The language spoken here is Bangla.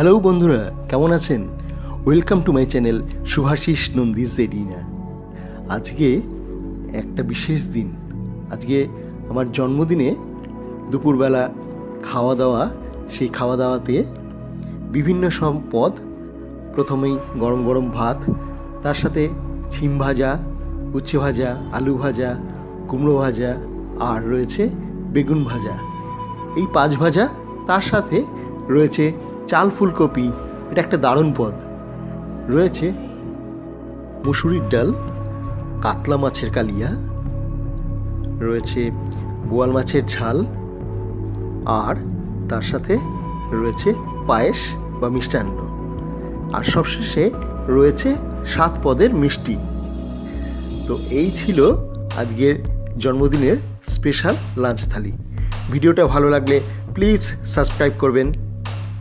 হ্যালো বন্ধুরা, কেমন আছেন? Welcome to my channel Shubhashis Nandi Jerina আজকে একটা বিশেষ দিন। আজকে আমার জন্মদিনে দুপুরবেলা খাওয়া দাওয়া সেই খাওয়া দাওয়াতে বিভিন্ন সব পদ, প্রথমেই গরম গরম ভাত, তার সাথে ছিম ভাজা, উচ্ছে ভাজা, আলু ভাজা, কুমড়ো ভাজা, আর রয়েছে বেগুন ভাজা। এই পাঁচ ভাজা তার সাথে রয়েছে চাল ফুলকপি, এটা একটা দারুণ পদ। রয়েছে মুসুরির ডাল, কাতলা মাছের কালিয়া, রয়েছে বোয়াল মাছের ঝাল, আর তার সাথে রয়েছে পায়েস বা মিষ্টান্ন। আর সবশেষে রয়েছে সাত পদের মিষ্টি। তো এই ছিল আজকের জন্মদিনের স্পেশাল লাঞ্চ থালি ভিডিওটা ভালো লাগলে প্লিজ সাবস্ক্রাইব করবেন।